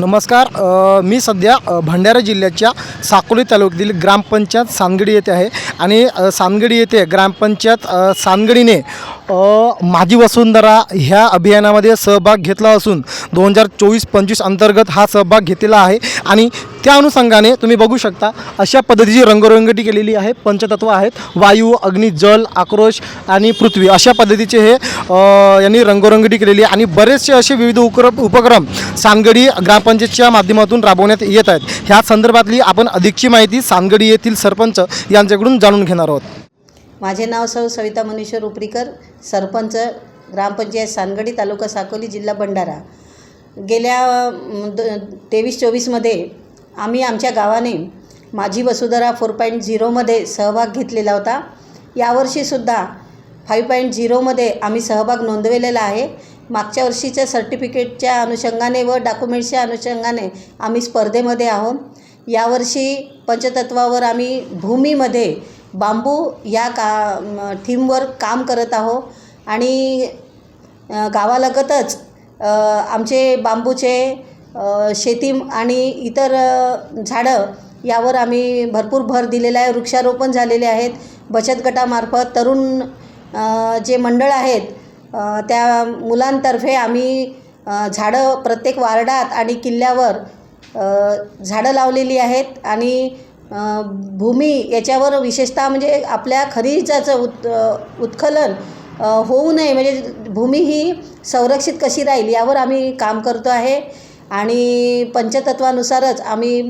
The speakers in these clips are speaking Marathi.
नमस्कार अ, मी सध्या अ, भंडारा जिल्ह्याच्या साकोली तालुक्यातील ग्रामपंचायत सानगडी येथे आहे. आणि अ, सानगडी येथे ग्रामपंचायत अ, सानगडीने माझी वसुंधरा ह्या अभियानामध्ये सहभाग घेतला असून दोन हजार चोवीस पंचवीस अंतर्गत हा सहभाग घेतलेला आहे. आणि त्या अनुषंगाने तुम्ही बघू शकता अशा पद्धतीची रंगरंगटी केलेली आहे. पंचतत्व आहेत. वायू अग्नी जल आक्रोश आणि पृथ्वी अशा पद्धतीचे हे यांनी रंगरंगटी केलेली आहे. आणि बरेचसे असे विविध उक्र उपक्रम सानगडी ग्रामपंचायतच्या माध्यमातून राबवण्यात येत आहेत. ह्या संदर्भातली आपण अधिकची माहिती सानगडी येथील सरपंच यांच्याकडून जाणून घेणार आहोत. माझे नाव सौ सविता मनीश्वर उपरीकर सरपंच ग्रामपंचायत सानगडी तालुका साकोली जिल्हा भंडारा. गेल्या द तेवीस चोवीसमध्ये आम्ही आमच्या गावाने माझी वसुधरा फोर पॉईंट झिरोमध्ये सहभाग घेतलेला होता. यावर्षीसुद्धा फाईव्ह पॉईंट झिरोमध्ये आम्ही सहभाग नोंदवलेला आहे. मागच्या वर्षीच्या सर्टिफिकेटच्या अनुषंगाने व डॉक्युमेंट्सच्या अनुषंगाने आम्ही स्पर्धेमध्ये आहोत. यावर्षी पंचतत्वावर आम्ही भूमीमध्ये बांबू या का थीमवर काम करत आहो आणि गावालगतच आमचे बांबूचे शेती आणि इतर झाडं यावर आम्ही भरपूर भर दिलेला आहे. वृक्षारोपण झालेले आहेत. बचत गटामार्फत तरुण जे मंडळ आहेत त्या मुलांतर्फे आम्ही झाडं प्रत्येक वार्डात आणि किल्ल्यावर झाडं लावलेली आहेत. आणि भूमी याच्यावर विशेषतः म्हणजे आपल्या खनिजाचं उत् उत्खलन होऊ नये. म्हणजे भूमी ही संरक्षित कशी राहील यावर आम्ही काम करतो आहे. आणि पंचतत्वानुसारच आम्ही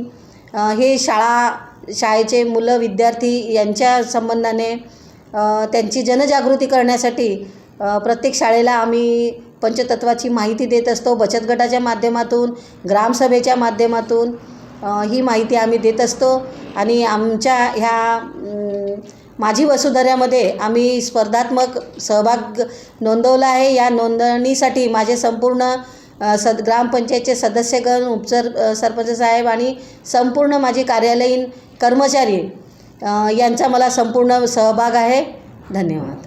हे शाळा शाळेचे मुलं विद्यार्थी यांच्या संबंधाने त्यांची जनजागृती करण्यासाठी प्रत्येक शाळेला आम्ही पंचतत्वाची माहिती देत असतो. बचत गटाच्या माध्यमातून ग्रामसभेच्या माध्यमातून ही माहिती आम्ही देत असतो. आणि आमच्या ह्या माझी वसुधऱ्यामध्ये आम्ही स्पर्धात्मक सहभाग नोंदवला आहे. या नोंदणीसाठी माझे संपूर्ण सद ग्रामपंचायतचे सदस्यगण उपसर सरपंच साहेब आणि संपूर्ण माझे कार्यालयीन कर्मचारी यांचा मला संपूर्ण सहभाग आहे. धन्यवाद.